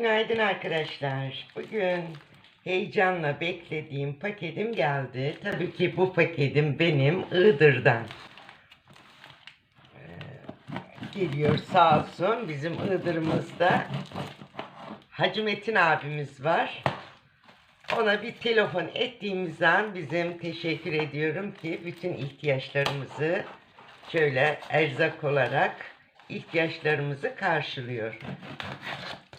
Günaydın arkadaşlar. Bugün heyecanla beklediğim paketim geldi. Tabii ki bu paketim benim Iğdır'dan. Ee, geliyor sağ olsun. Bizim Iğdır'ımızda Hacı Metin abimiz var. Ona bir telefon ettiğimiz an bizim teşekkür ediyorum ki bütün ihtiyaçlarımızı şöyle erzak olarak ihtiyaçlarımızı karşılıyor.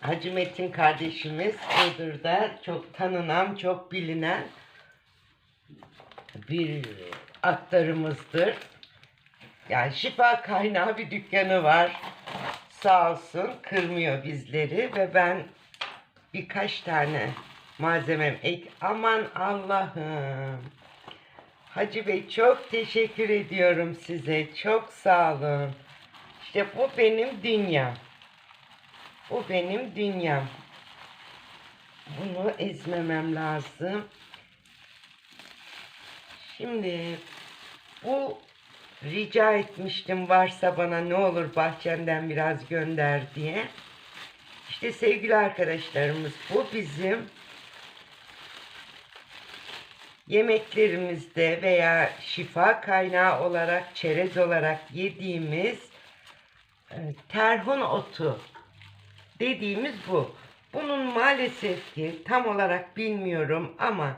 Hacı Metin kardeşimiz Iğdır'da çok tanınan, çok bilinen bir aktarımızdır. Yani şifa kaynağı bir dükkanı var. Sağ olsun kırmıyor bizleri ve ben birkaç tane malzemem ek. Aman Allah'ım. Hacı Bey çok teşekkür ediyorum size. Çok sağ olun. İşte bu benim dünyam. Bu benim dünyam. Bunu ezmemem lazım. Şimdi bu rica etmiştim varsa bana ne olur bahçenden biraz gönder diye. İşte sevgili arkadaşlarımız bu bizim yemeklerimizde veya şifa kaynağı olarak çerez olarak yediğimiz terhun otu dediğimiz bu. Bunun maalesef ki tam olarak bilmiyorum ama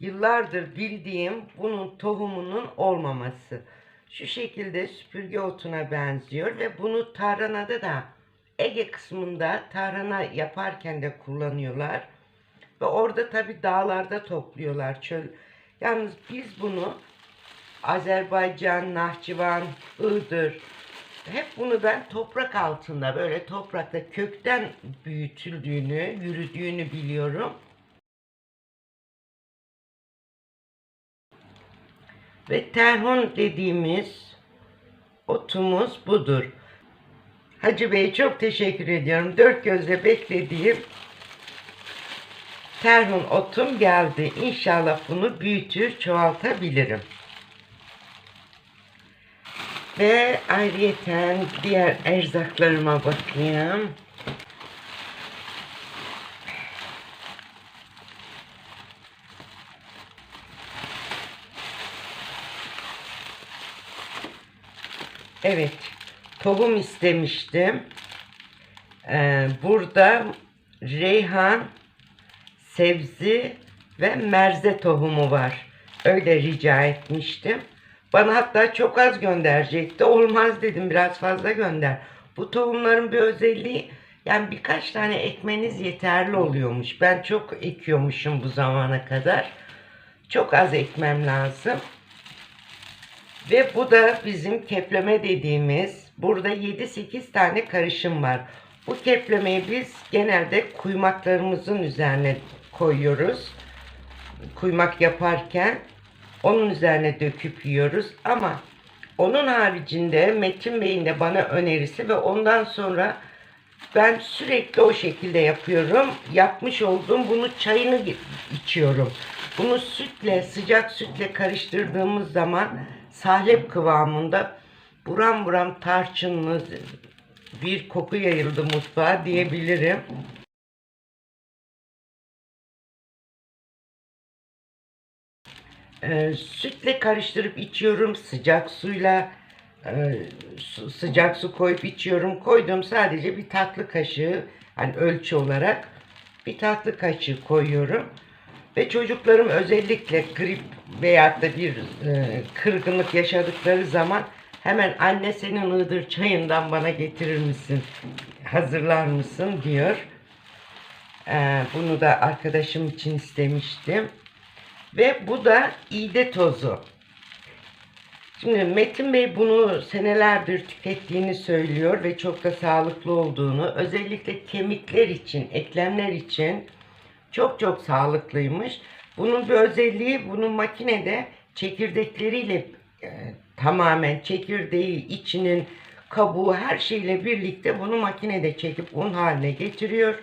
yıllardır bildiğim bunun tohumunun olmaması. Şu şekilde süpürge otuna benziyor ve bunu tarhanada da Ege kısmında tarhana yaparken de kullanıyorlar. Ve orada tabi dağlarda topluyorlar çöl. Yalnız biz bunu Azerbaycan, Nahçıvan, Iğdır hep bunu ben toprak altında böyle toprakta kökten büyütüldüğünü, yürüdüğünü biliyorum. Ve terhun dediğimiz otumuz budur. Hacı Bey çok teşekkür ediyorum. Dört gözle beklediğim terhun otum geldi. İnşallah bunu büyütür, çoğaltabilirim. Ve ayrıyeten diğer erzaklarıma bakayım. Evet, tohum istemiştim. Ee, burada reyhan, sebzi ve merze tohumu var. Öyle rica etmiştim. Bana hatta çok az gönderecekti. Olmaz dedim biraz fazla gönder. Bu tohumların bir özelliği yani birkaç tane ekmeniz yeterli oluyormuş. Ben çok ekiyormuşum bu zamana kadar. Çok az ekmem lazım. Ve bu da bizim kepleme dediğimiz burada 7-8 tane karışım var. Bu keplemeyi biz genelde kuymaklarımızın üzerine koyuyoruz. Kuymak yaparken onun üzerine döküp yiyoruz ama onun haricinde Metin Bey'in de bana önerisi ve ondan sonra ben sürekli o şekilde yapıyorum. Yapmış olduğum bunu çayını içiyorum. Bunu sütle, sıcak sütle karıştırdığımız zaman salep kıvamında buram buram tarçınlı bir koku yayıldı mutfağa diyebilirim. Ee, sütle karıştırıp içiyorum. Sıcak suyla e, su- sıcak su koyup içiyorum. Koydum sadece bir tatlı kaşığı hani ölçü olarak bir tatlı kaşığı koyuyorum. Ve çocuklarım özellikle grip veyahut da bir e, kırgınlık yaşadıkları zaman hemen anne senin ığdır çayından bana getirir misin? Hazırlar mısın diyor. Ee, bunu da arkadaşım için istemiştim. Ve bu da iğde tozu. Şimdi Metin Bey bunu senelerdir tükettiğini söylüyor ve çok da sağlıklı olduğunu, özellikle kemikler için, eklemler için çok çok sağlıklıymış. Bunun bir özelliği bunun makinede çekirdekleriyle e, tamamen çekirdeği, içinin kabuğu her şeyle birlikte bunu makinede çekip un haline getiriyor.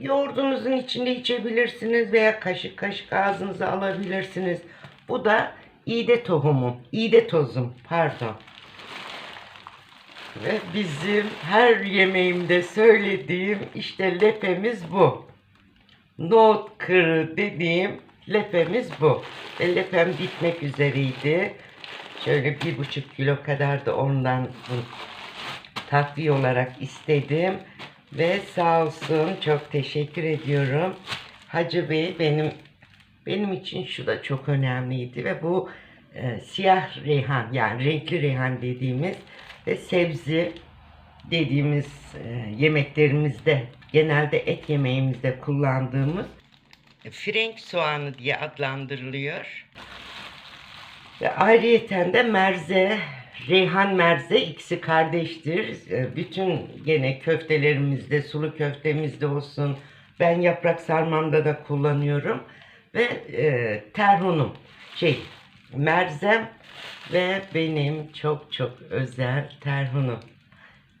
Yoğurdunuzun içinde içebilirsiniz veya kaşık kaşık ağzınıza alabilirsiniz. Bu da iğde tohumu, iğde tozum pardon. Ve bizim her yemeğimde söylediğim işte lepemiz bu. Nohut kırı dediğim lepemiz bu. Ve lepem bitmek üzereydi. Şöyle bir buçuk kilo kadar da ondan takviye olarak istedim. Ve sağ olsun çok teşekkür ediyorum. Hacı Bey benim benim için şu da çok önemliydi ve bu e, siyah reyhan yani renkli reyhan dediğimiz ve sebze dediğimiz e, yemeklerimizde genelde et yemeğimizde kullandığımız frenk soğanı diye adlandırılıyor. Ve ayrıyeten de merze, reyhan merze ikisi kardeştir. E, Bütün gene köftelerimizde, sulu köftemizde olsun, ben yaprak sarmamda da kullanıyorum. Ve e, terhunum, şey, merzem ve benim çok çok özel terhunum.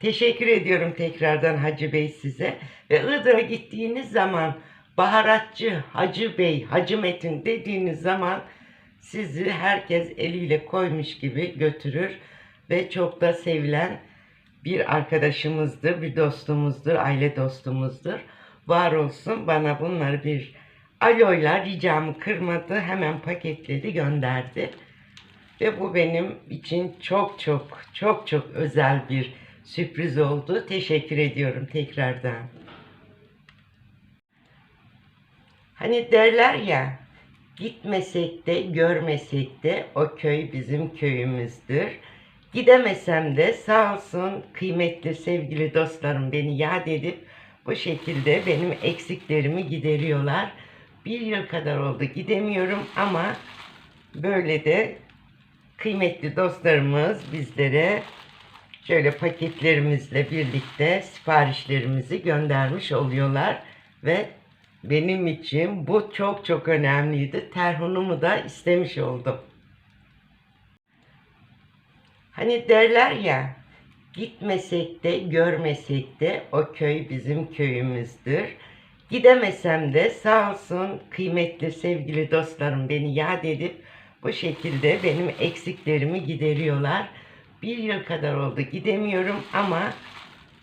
Teşekkür ediyorum tekrardan Hacı Bey size. Ve Iğdır'a gittiğiniz zaman baharatçı Hacı Bey, Hacı Metin dediğiniz zaman sizi herkes eliyle koymuş gibi götürür. Ve çok da sevilen bir arkadaşımızdır, bir dostumuzdur, aile dostumuzdur. Var olsun bana bunları bir aloyla ricamı kırmadı. Hemen paketledi gönderdi. Ve bu benim için çok çok çok çok özel bir sürpriz oldu. Teşekkür ediyorum tekrardan. Hani derler ya gitmesek de görmesek de o köy bizim köyümüzdür. Gidemesem de sağ olsun kıymetli sevgili dostlarım beni yad edip bu şekilde benim eksiklerimi gideriyorlar. Bir yıl kadar oldu gidemiyorum ama böyle de kıymetli dostlarımız bizlere şöyle paketlerimizle birlikte siparişlerimizi göndermiş oluyorlar ve benim için bu çok çok önemliydi. Terhunumu da istemiş oldum. Hani derler ya gitmesek de görmesek de o köy bizim köyümüzdür. Gidemesem de sağ olsun kıymetli sevgili dostlarım beni yad edip bu şekilde benim eksiklerimi gideriyorlar. Bir yıl kadar oldu gidemiyorum ama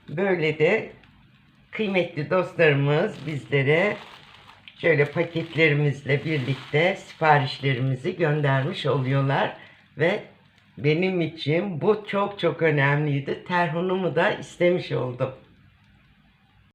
böyle de kıymetli dostlarımız bizlere şöyle paketlerimizle birlikte siparişlerimizi göndermiş oluyorlar ve benim için bu çok çok önemliydi. Terhunumu da istemiş oldum.